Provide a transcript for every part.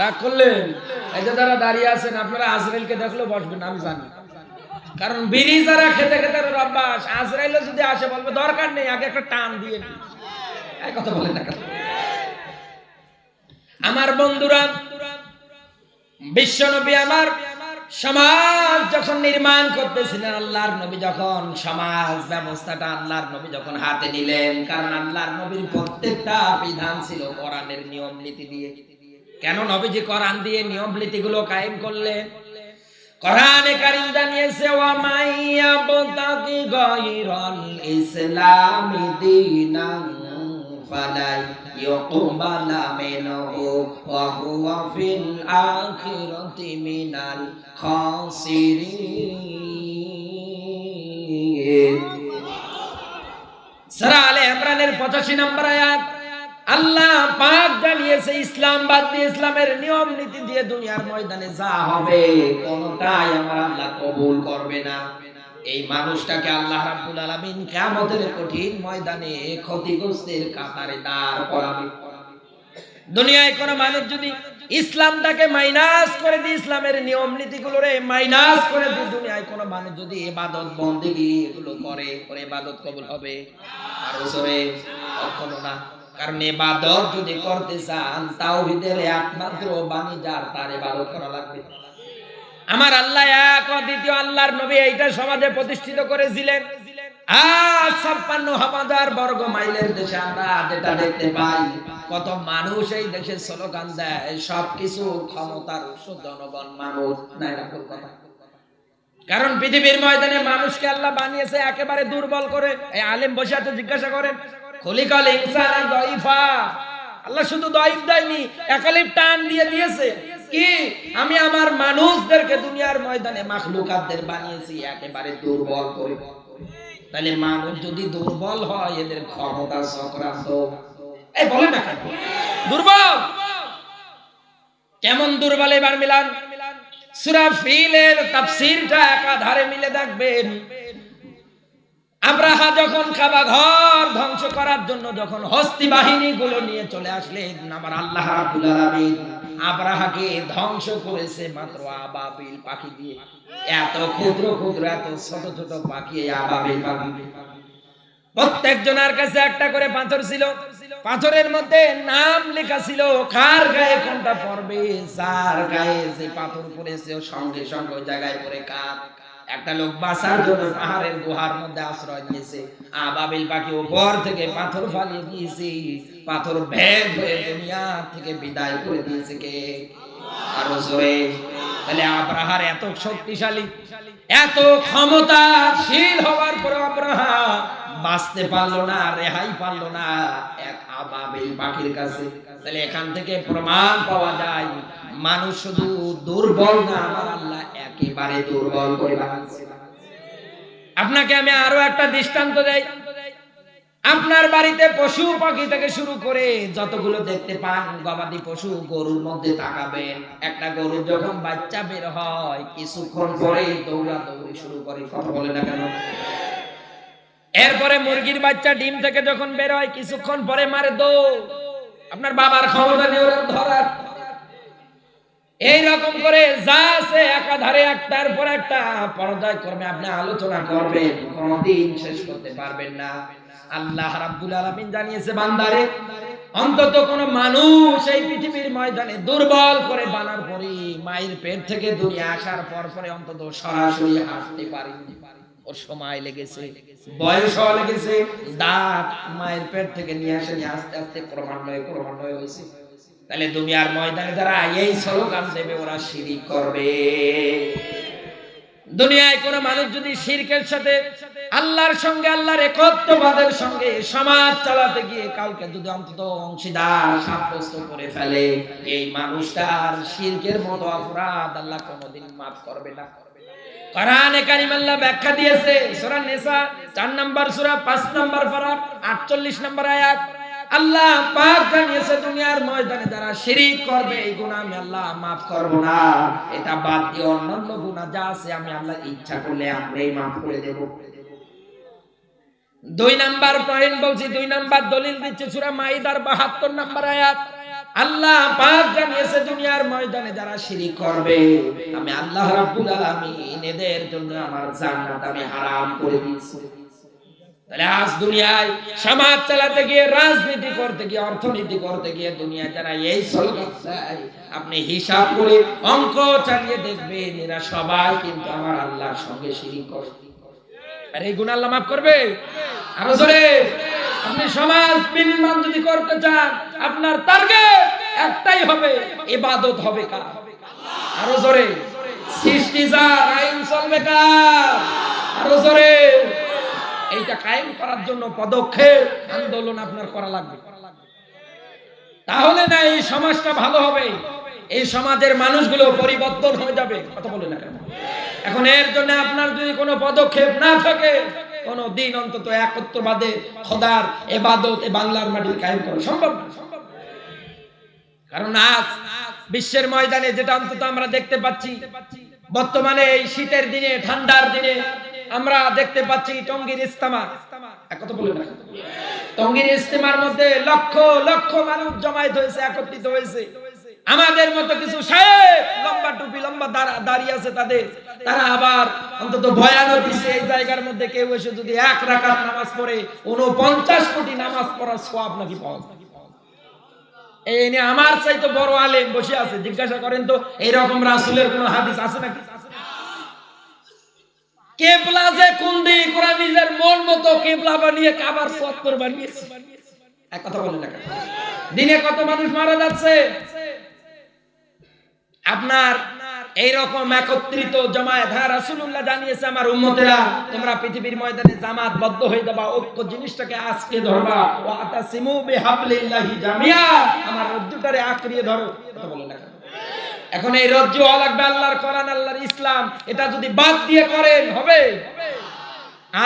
রাগ করলেন? এই যে যারা দাঁড়িয়ে আছেন, আপনারা আজরাইলকে দেখলেও বসবেন, আমি জানি। কারণ বিড়ি যারা খেতে খেতে অভ্যাস, আজরাইলও যদি আসে, বলবে, দরকার নেই, আগে একটা টান দিয়ে কথা বলেন না আমার বন্ধুরা, বিশ্বনবী আমার সমাজ যখন নির্মাণ করতেছিলেন, আল্লাহর নবী যখন সমাজ ব্যবস্থাটা আল্লাহর নবী যখন হাতে নিলেন, কারণ আল্লাহর নবীর প্রত্যেকটা বিধান ছিল কোরআনের নিয়ম, নীতি দিয়ে। কেন নবীজি কোরআন দিয়ে নিয়ম নীতিগুলো কায়েম করলেন? কোরআনে কারিম জানিয়েছে, ওয়া মাইয়া বতাকি গায়রাল ইসলামি দীনান ফালাই ইউকবালা মিনহু ওয়া হুয়া ফিল আখিরাতি মিনাল খাসিরিন। সূরা আলে ইমরানের 85 নম্বর আয়াত। আল্লাহ পাক জানিয়েছে, ইসলাম বাদ দিয়ে ইসলামের নিয়ম নীতি দিয়ে দুনিয়ার ময়দানে যা হবে, কোনটাই আমার আল্লাহ কবুল করবে না। এই মানুষটাকে আল্লাহ রাব্বুল আলামিন কিয়ামতের কঠিন ময়দানে ক্ষতিগ্রস্তের কাতারে দাঁড় করাবে। দুনিয়ায় কোন মানুষ যদি ইসলামটাকে মাইনাস করে দিয়ে ইসলামের নিয়ম নীতিগুলো রে মাইনাস করে দিয়ে দুনিয়ায় কোন মানুষ যদি ইবাদত বন্দেগি এগুলো করে করে ইবাদত কবুল হবে? আর ওসরে কখনো না। কারণ ইবাদত যদি করতে চান, তাওহীদের একমাত্র বাণী যার, তার ইবাদত করা লাগবে। আমার আল্লাহ এক দ্বিতীয় আল্লাহর নবী এইটা সমাজে প্রতিষ্ঠিত করেছিলেন। কত মানুষ এই ক্ষমতার কারণ পৃথিবীর ময়দানে মানুষকে আল্লাহ বানিয়েছে, একেবারে দুর্বল করে। আলেম বসে আছে, জিজ্ঞাসা করেন দইফা। আল্লাহ শুধু দইফ একালিপ টান দিয়ে দিয়েছে। কি? আমি আমার মানুষদেরকে দুনিয়ার ময়দানে মাখলুকাতদের বানিয়েছি, একেবারে দুর্বল করে। তাহলে মানুষ যদি দুর্বল হয়, এদের ক্ষমতা সংক্রান্ত এই বলে না কেন? দুর্বল! কেমন দুর্বল এবার মিলান? সূরা ফিলের তাফসীরটা একাধারে মিলে দেখবেন। আব্রাহা যখন কাবা ঘর ধ্বংস করার জন্য যখন হস্তি বাহিনী গুলো নিয়ে চলে আসলেন, আমার আল্লাহ রাব্বুল আলামিন আব্রাহাকে ধ্বংস করেছে মাত্র আবাবিল পাখি দিয়ে। এত ক্ষুদ্র ক্ষুদ্র, এত ছোট ছোট পাখি আবাবিল পাখি প্রত্যেক জনের কাছে একটা করে পাথর ছিল। পাথরের মধ্যে নাম লেখা ছিল, কার গায়ে কোনটা পড়বে, যার গায়ে যে পাথর পড়েছে সঙ্গে সঙ্গে জায়গায় পড়ে কার একটা লোক বাঁচার জন্য পাহাড়ের গুহার মধ্যে আশ্রয় নিয়েছে। আবাবিল পাখি উপর থেকে পাথর ফালিয়ে দিয়েছে। পাথর ভেদ হয়ে দুনিয়া থেকে বিদায় করে দিয়েছে কে? আরও জোরে। তাহলে আব্রাহার এত শক্তিশালী, এত ক্ষমতাশীল হওয়ার পর আব্রাহা বাঁচতে পারল না, রেহাই পারল না এক আবাবিল পাখির কাছে। তাহলে এখান থেকে প্রমাণ পাওয়া যায়, মানুষ শুধু দুর্বল না, আমার আল্লাহ একেবারে দুর্বল করে আপনাকে আমি আরও একটা দৃষ্টান্ত দেই। আপনার বাড়িতে পশু পাখি থেকে শুরু করে যতগুলো দেখতে পান, গবাদি পশু গরুর মধ্যে তাকাবেন। একটা গরু যখন বাচ্চা বের হয়, কিছুক্ষণ পরে দৌড়া দৌড়ি শুরু করে, কথা বলে না কেন? এরপরে মুরগির বাচ্চা ডিম থেকে যখন বের হয়, কিছুক্ষণ পরে মারে দৌড়। আপনার বাবার ক্ষমতা ওরা ধরার এই রকম করে যা আছে একাধারে একটার পর একটা পর্যায় কর্মে আপনি আলোচনা করবেন, কোনদিন শেষ করতে পারবেন না। আল্লাহ রাব্বুল আলামিন জানিয়েছে, বান্দারে, অন্তত কোন মানুষ এই পৃথিবীর ময়দানে দুর্বল করে বানার পরে মায়ের পেট থেকে দুনিয়া আসার পর পরে অন্তত সরাসরি হাঁটতে পারেনি। ওর সময় লেগেছে বয়স লেগেছে, দাঁত মায়ের পেট থেকে নিয়ে আসেনি, আস্তে আস্তে ক্রমান্বয়ে ক্রমান্বয়ে হয়েছে। তাহলে দুনিয়ার ময়দানে যারা এই স্লোগান দেবে, ওরা শিরিক করবে। দুনিয়ায় কোন মানুষ যদি শিরকের সাথে আল্লাহর সঙ্গে, আল্লাহর একত্ববাদের সঙ্গে সমাজ চালাতে গিয়ে কাউকে যদি অন্তত অংশীদার, সাব্যস্ত করে ফেলে, এই মানুষটার শিরকের মতো অপরাধ আল্লাহ কোনোদিন মাফ করবে না। ব্যাখ্যা দিয়েছে, সূরা নিসা 4 নাম্বার সূরা 5 নাম্বার পারা 48 নাম্বার আয়াত। আল্লাহ পাক জানিয়েছে দুনিয়ার ময়দানে যারা শিরিক করবে, এই গুনাহ আমি আল্লাহ মাফ করব না। এটা বাদ দিয়ে অন্যান্য গুনাহ যা আছে আমি আল্লাহ ইচ্ছা করলে আমরাই মাফ করে দেব। দুই নাম্বার পয়েন্ট বলছি, দুই নাম্বার দলিল দিচ্ছে সূরা মাইদার 72 নাম্বার আয়াত। আল্লাহ পাক জানিয়েছে দুনিয়ার ময়দানে যারা শিরিক করবে, আমি আল্লাহ রাব্বুল আলামিন এদের জন্য আমার জান্নাত আমি হারাম করে দিয়েছি। তাহলে আজ দুনিয়ায় সমাজ চালাতে গিয়ে, রাজনীতি করতে গিয়ে, অর্থনীতি করতে গিয়ে দুনিয়া যারা এই স্লোগান আপনি হিসাব করে অঙ্ক চালিয়ে দেখবেন, এরা সবাই কিন্তু আমার আল্লাহর সঙ্গে শিরিক করে। আর এই গুণ আল্লাহ মাফ করবে? আরও জোরে। আপনি সমাজ বিনির্মাণ যদি করতে চান, আপনার টার্গেট একটাই হবে, ইবাদত হবে কার? আরও জোরে। সৃষ্টি যার, আইন চলবে কার? আরও জোরে। এইটা কায়েম করার জন্য পদক্ষেপ আন্দোলন আপনার করা লাগবে। তাহলে না এই সমাজটা ভালো হবে। এই সমাজের মানুষগুলো পরিবর্তন হয়ে যাবে। কথা বলে না এখন এর জন্য আপনার যদি কোনো পদক্ষেপ না থাকে, কোন দিন অন্তত একত্রবাদে খোদার এবাদত এ বাংলার মাটির কায়েম করা সম্ভব না। কারণ আজ বিশ্বের ময়দানে যেটা অন্তত আমরা দেখতে পাচ্ছি, বর্তমানে এই শীতের দিনে, ঠান্ডার দিনে আমরা দেখতে পাচ্ছি টঙ্গীর ইস্তেমা এক কথা বলে না টঙ্গীর ইস্তেমার মধ্যে লক্ষ লক্ষ মানুষ জমায়েত হয়েছে, একত্রিত হয়েছে। আমাদের মতো কিছু লম্বা টুপি, লম্বা দাঁড়িয়ে আছে তাদের। তারা আবার অন্তত ভয়ানক এই জায়গার মধ্যে কেউ এসে যদি এক নামাজ পড়ে উনপঞ্চাশ কোটি নামাজ পড়ার সোয়াব নাকি পাওয়া যায়? এই নিয়ে আমার চাইতে বড় আলেম বসে আছে। জিজ্ঞাসা করেন তো এইরকম রাসুলের কোন হাদিস আছে নাকি? কেবলা যে কোন নিজের মন মতো কেবলা বানিয়ে কাবার সত্তর বানিয়েছে। এক কথা বলেন না দিনে কত মানুষ মারা যাচ্ছে? আপনার এইরকম একত্রিত জমায়েত হ্যাঁ রাসূলুল্লাহ জানিয়েছে আমার উম্মতেরা, তোমরা পৃথিবীর ময়দানে জামাত বদ্ধ হয়ে যাবা, ঐক্য জিনিসটাকে আজকে ধরবা। ওয়া আতাসিমু বিহাবলিল্লাহি জামিয়া, আমার রজ্জুটারে আঁকড়িয়ে ধরো। কথা বলে না? এখন এই রজ্জু হওয়া লাগবে আল্লাহর কোরআন, আল্লাহর ইসলাম এটা যদি বাদ দিয়ে করেন, হবে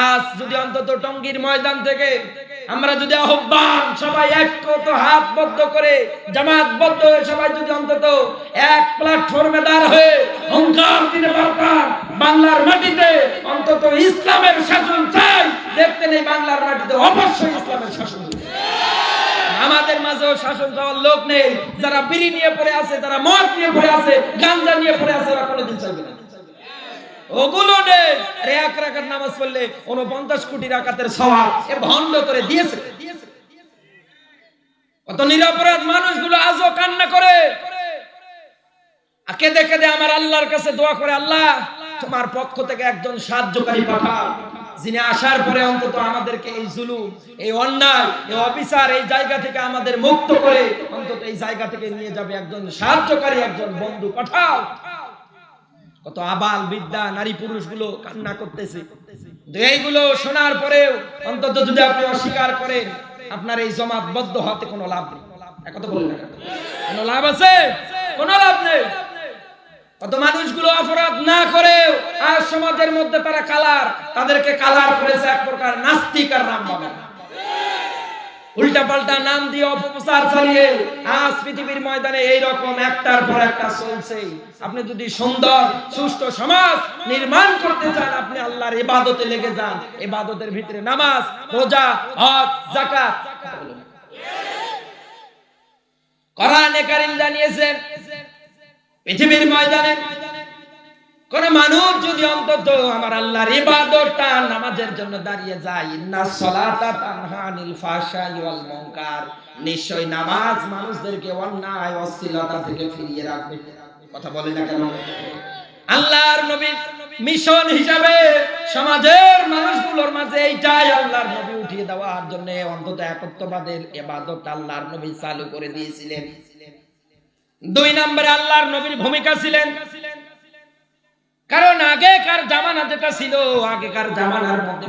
আজ যদি অন্তত টঙ্গীর ময়দান থেকে আমরা যদি আহ্বান সবাই একত হাত বদ্ধ করে জামাতবদ্ধ হয়ে সবাই যদি অন্তত এক প্ল্যাটফর্মে দাঁড় হয়ে অহংকার দিনে বারবার বাংলার মাটিতে অন্তত ইসলামের শাসন চাই, দেখতে নেই বাংলার মাটিতে, অবশ্যই ইসলামের শাসন। আমাদের মাঝেও শাসন চাওয়ার লোক নেই। যারা বিড়ি নিয়ে পড়ে আছে, যারা মদ নিয়ে পড়ে আছে গাঞ্জা নিয়ে পড়ে আছে, ওরা কোনোদিন চাইবে না। ওগুলো নেই। এক নামাজ পড়লে উনপঞ্চাশ কোটি এ করে দিয়েছে। কত নিরপরাধ মানুষগুলো আজও কান্না করে। কেঁদে কেঁদে আমার আল্লাহর কাছে দোয়া করে, আল্লাহ, তোমার পক্ষ থেকে একজন সাহায্যকারী পাঠাও। যিনি আসার পরে অন্তত আমাদেরকে এই জুলুম, এই অন্যায়, এই অবিচার এই জায়গা থেকে আমাদের মুক্ত করে অন্তত এই জায়গা থেকে নিয়ে যাবে একজন সাহায্যকারী, একজন বন্ধু। পাঠাও। কত আবাল বিদ্যা, নারী পুরুষগুলো কান্না করতেছে। এইগুলো শোনার পরেও অন্তত যদি আপনি অস্বীকার করেন, আপনার এই জমাতবদ্ধ হতে কোনো লাভ নেই। কোনো লাভ আছে? কোনো লাভ নেই। কত মানুষগুলো অপরাধ না করে আজ সমাজের মধ্যে তারা কালার, তাদেরকে কালার করেছে এক প্রকার নাস্তিক আর নাম উল্টা পাল্টা নাম দিয়ে অপপ্রচার চালিয়ে আজ পৃথিবীর ময়দানে এই রকম একটার পর একটা চলছে। আপনি যদি সুন্দর, সুষ্ঠু সমাজ নির্মাণ করতে চান, আপনি আল্লাহর ইবাদতে লেগে যান। ইবাদতের ভিতরে নামাজ, রোজা, হজ, যাকাত। কোরআনে কারীম জানিয়েছেন পৃথিবীর ময়দানে, কোন মানুষ যদি অন্তত আমার আল্লাহর ইবাদতটা নামাজের জন্য দাঁড়িয়ে যায়, ইন্না সলাতা তানহা আনিল ফাহশাই ওয়াল মুনকার। নিশ্চয় নামাজ মানুষদেরকে অন্যায়, অশ্লীলতা থেকে ফিরিয়ে রাখবে। কথা বলে না কেন? আল্লাহর নবী মিশন হিসাবে সমাজের মানুষগুলোর মাঝে এইটাই আল্লাহর নবী উঠিয়ে দেওয়ার জন্য অন্তত একত্ববাদের ইবাদত আল্লাহর নবী চালু করে দিয়েছিলেন। দুই নম্বরে আল্লাহর নবীর ভূমিকা ছিলেন। কারণ আগেকার জামানা যেটা ছিল আগেকার জামানার মধ্যে